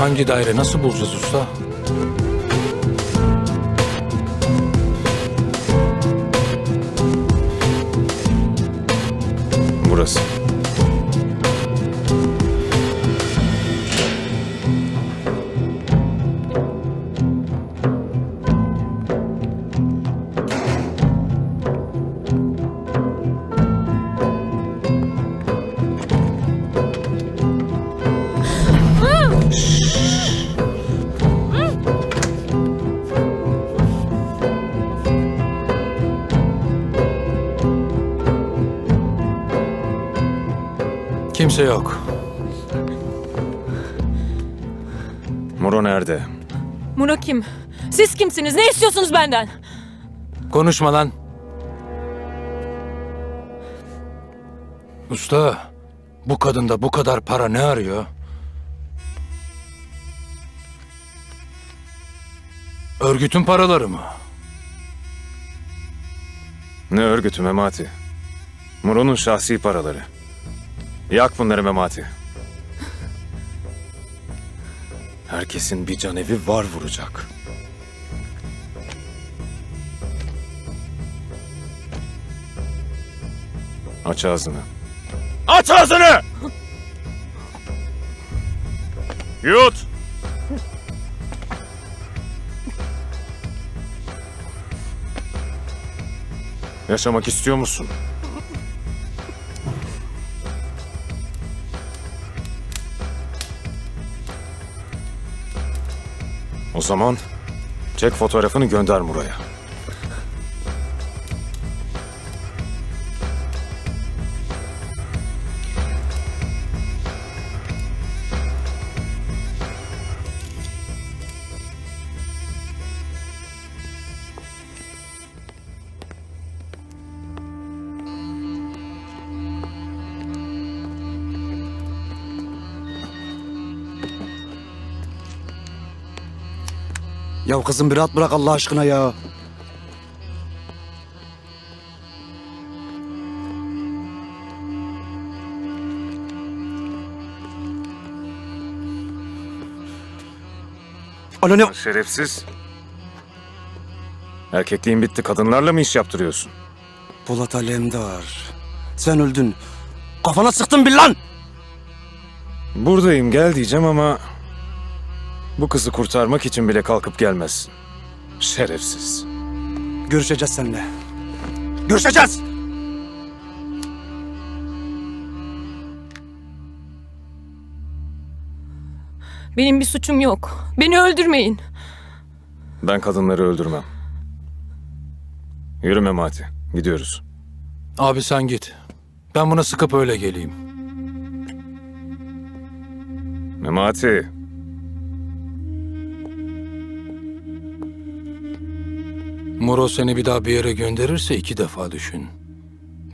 Hangi daire nasıl bulacağız usta? Kimse yok. Muro nerede? Muro kim? Siz kimsiniz? Ne istiyorsunuz benden? Konuşma lan. Usta, bu kadında bu kadar para ne arıyor? Örgütün paraları mı? Ne örgütü Memati? Muro'nun şahsi paraları. Yak bunları Memati. Herkesin bir can evi var vuracak. Aç ağzını. Aç ağzını! Yut! Yaşamak istiyor musun? O zaman çek fotoğrafını gönder Muray'a. Ya kızım bir rahat bırak Allah aşkına ya. Alo ne? Şerefsiz. Erkekliğin bitti. Kadınlarla mı iş yaptırıyorsun? Polat Alemdar. Sen öldün. Kafana sıktın bir lan. Buradayım gel diyeceğim ama... Bu kızı kurtarmak için bile kalkıp gelmezsin. Şerefsiz. Görüşeceğiz seninle. Görüşeceğiz. Benim bir suçum yok. Beni öldürmeyin. Ben kadınları öldürmem. Yürü Memati. Gidiyoruz. Abi sen git. Ben buna sıkıp öyle geleyim. Memati. Muro seni bir daha bir yere gönderirse iki defa düşün.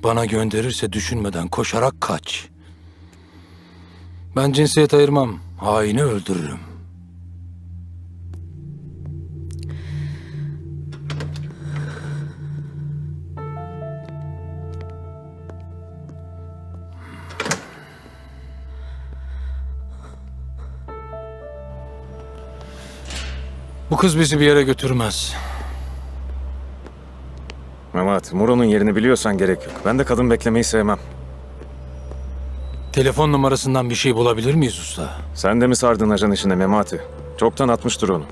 Bana gönderirse düşünmeden koşarak kaç. Ben cinsiyet ayırmam. Haini öldürürüm. Bu kız bizi bir yere götürmez. Memati, Muro'nun yerini biliyorsan gerek yok. Ben de kadın beklemeyi sevmem. Telefon numarasından bir şey bulabilir miyiz usta? Sen de mi sardın ajan işine Memati? Çoktan atmıştır onu.